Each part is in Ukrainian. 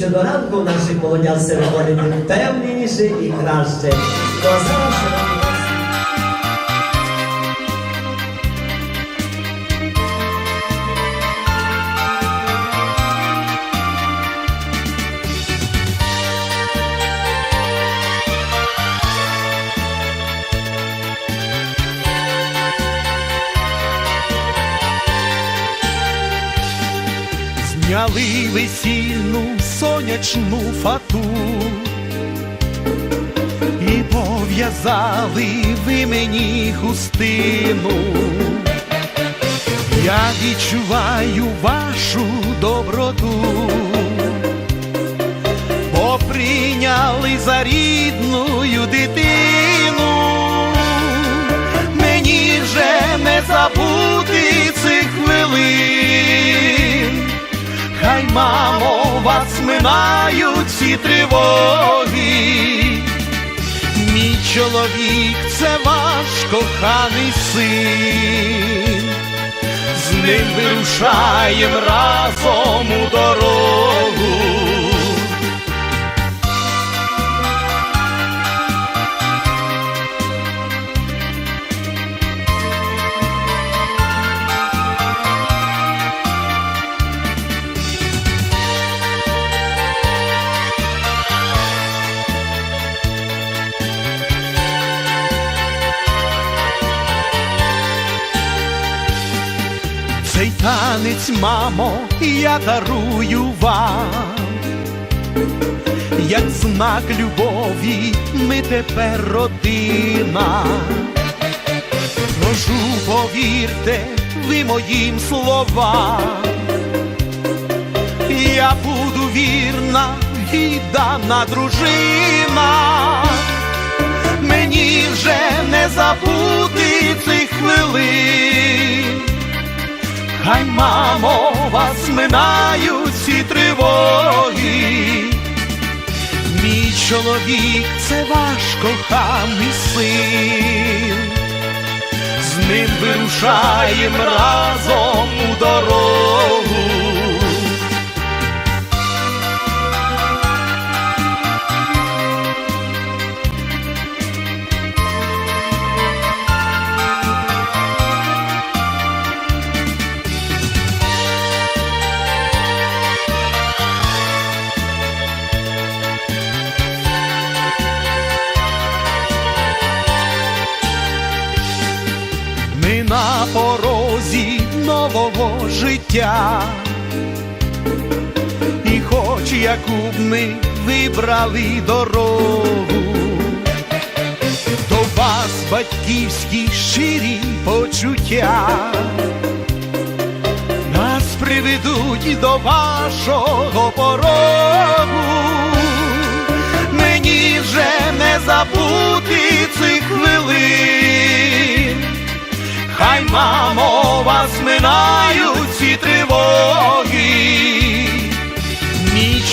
що до ранку наших молодят все виходить і краще. Зняли весільну сонячну фату і пов'язали ви мені хустину. Я відчуваю вашу доброту, бо прийняли за рідною дитину. Мені вже не забути цих хвилин. Хай, мамо, вас минають ці тривоги. Мій чоловік це ваш коханий син. З ним вирушаєм разом у дорогу. Танець, мамо, я дарую вам, як знак любові, ми тепер родина. Прошу, повірте ви моїм словам, я буду вірна, віддана дружина. Мені вже не забути цих хвилин. Хай, мамо, вас минають ці тривоги. Мій чоловік це ваш коханий син. З ним вирушаєм разом у дорогу. Життя, і хоч яку б ми вибрали дорогу, до вас батьківські щирі почуття, нас приведуть до вашого порогу. Мені вже не забути цих хвилин. Хай, мамо, вас минають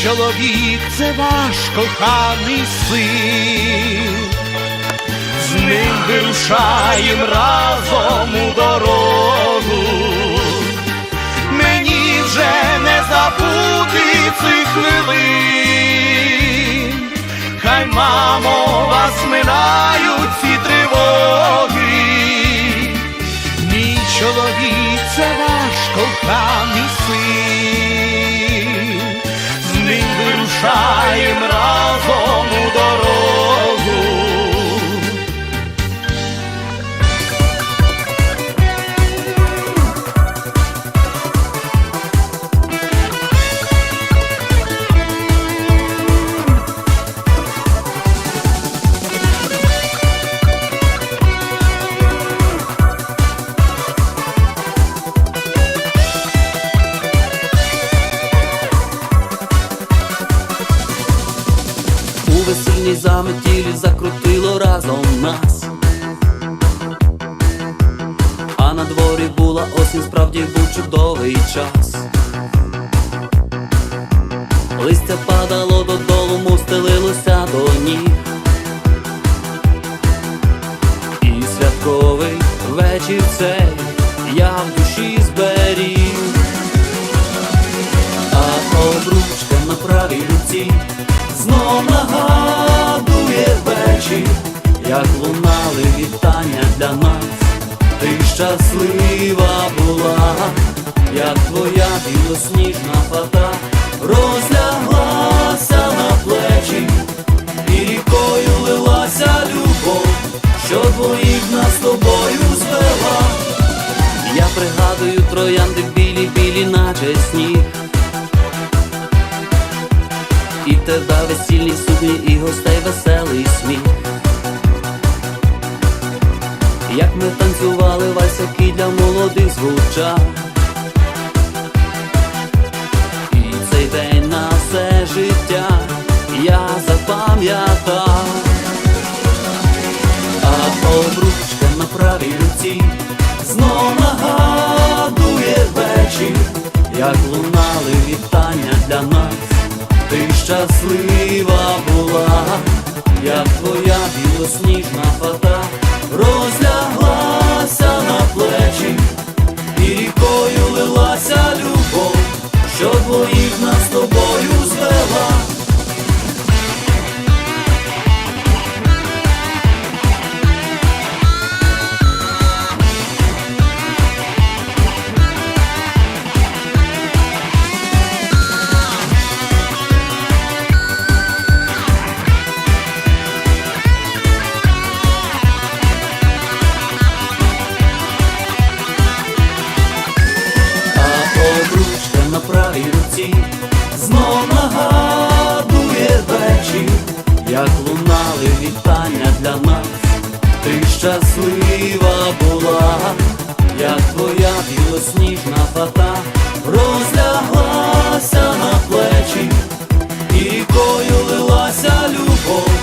чоловік це ваш коханий син. З ним вирушаєм разом у дорогу. Мені вже не забути цих хвилин. Хай, мамо, вас минають ці тривоги. Мій чоловік це ваш коханий син. Весільній заметілі закрутило разом нас. А на дворі була осінь, справді був чудовий час. Листя падало додолу, мов стелилося до ніг. І святковий вечір цей я в душі зберіг. А обручка на правій руці як білосніжна фата розляглася на плечі, і рікою лилася любов, що двоїх нас з тобою звела. Я пригадую троянди білі, білі, наче сніг. І тебе весільні сукні, і гостей веселий сміх. Як ми танцювали вальс, для молодих звучав. Як лунали вітання для нас, ти щаслива була, як твоя білосніжна фата розляглася на плечі, і рікою лилася світі, знов нагадує вечір, як лунали вітання для нас, ти щаслива була, як твоя білосніжна фата розляглася на плечі, і кою лилася любов.